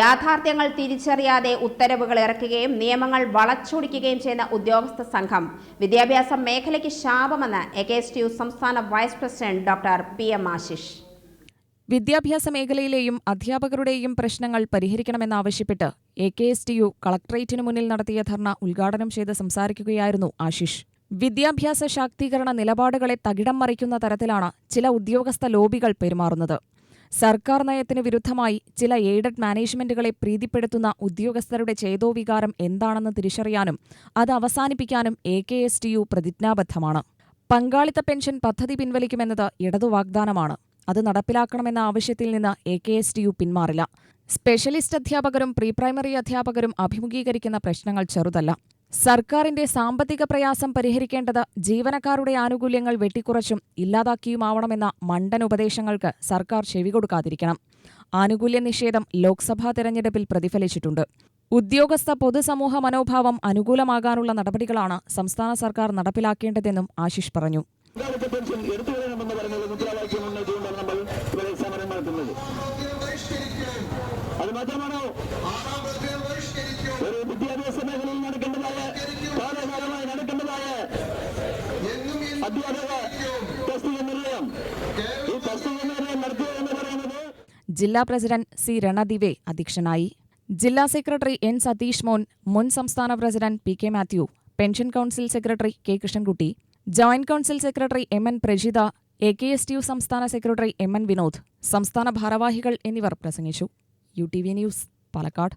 യാഥാർത്ഥ്യങ്ങൾ തിരിച്ചറിയാതെ ഉത്തരവുകൾ ഇറക്കുകയും നിയമങ്ങൾ വളച്ചൊടിക്കുകയും ചെയ്യുന്ന ഉദ്യോഗസ്ഥ സംഘം വിദ്യാഭ്യാസ മേഖലയ്ക്ക് ശാപമെന്ന് എ കെ എസ് ടി സംസ്ഥാന vice president doctor P M Ashish. വിദ്യാഭ്യാസ മേഖലയിലെയും അധ്യാപകരുടെയും പ്രശ്നങ്ങൾ പരിഹരിക്കണമെന്നാവശ്യപ്പെട്ട് A K S T U കളക്ടറേറ്റിനു മുന്നിൽ നടത്തിയ ധർണ ഉദ്ഘാടനം ചെയ്ത് സംസാരിക്കുകയായിരുന്നു ആശിഷ്. വിദ്യാഭ്യാസ ശാക്തീകരണ നിലപാടുകളെ തകിടം മറിക്കുന്ന തരത്തിലാണ് ചില ഉദ്യോഗസ്ഥ ലോബികൾ പെരുമാറുന്നത്. സർക്കാർ നയത്തിന് വിരുദ്ധമായി ചില എയ്ഡഡ് മാനേജ്മെന്റുകളെ പ്രീതിപ്പെടുത്തുന്ന ഉദ്യോഗസ്ഥരുടെ ചേതോവികാരം എന്താണെന്ന് തിരിച്ചറിയാനും അത് അവസാനിപ്പിക്കാനും A K S T U പ്രതിജ്ഞാബദ്ധമാണ്. പങ്കാളിത്ത പെൻഷൻ പദ്ധതി പിൻവലിക്കുമെന്നത് ഇടതു വാഗ്ദാനമാണ് അത് നടപ്പിലാക്കണമെന്ന ആവശ്യത്തിൽ നിന്ന് A K S T U പിന്മാറില്ല. Specialist അധ്യാപകരും പ്രീപ്രൈമറി അധ്യാപകരും അഭിമുഖീകരിക്കുന്ന പ്രശ്നങ്ങൾ ചെറുതല്ല. സർക്കാരിന്റെ സാമ്പത്തിക പ്രയാസം പരിഹരിക്കേണ്ടത് ജീവനക്കാരുടെ ആനുകൂല്യങ്ങൾ വെട്ടിക്കുറച്ചും ഇല്ലാതാക്കിയുമാവണമെന്ന മണ്ടൻ ഉപദേശങ്ങൾക്ക് സർക്കാർ ചെവികൊടുക്കാതിരിക്കണം ആനുകൂല്യ നിഷേധം ലോക്സഭാ തെരഞ്ഞെടുപ്പിൽ പ്രതിഫലിച്ചിട്ടുണ്ട്. ഉദ്യോഗസ്ഥ പൊതുസമൂഹ മനോഭാവം അനുകൂലമാകാനുള്ള നടപടികളാണ് സംസ്ഥാന സർക്കാർ നടപ്പിലാക്കേണ്ടതെന്നും ആശിഷ് പറഞ്ഞു. അത് പെൻഷൻ ജില്ലാ പ്രസിഡന്റ് സി രണദിവെ അധ്യക്ഷനായി. ജില്ലാ സെക്രട്ടറി എൻ സതീഷ് മോൻ മുൻ സംസ്ഥാന president P K Mathew pension council secretary K Krishnankutty joint council secretary M N Prajitha A K S T U സംസ്ഥാന സെക്രട്ടറി എം എൻ വിനോദ് സംസ്ഥാന ഭാരവാഹികൾ എന്നിവർ പ്രസംഗിച്ചു. U T V news Palakkad.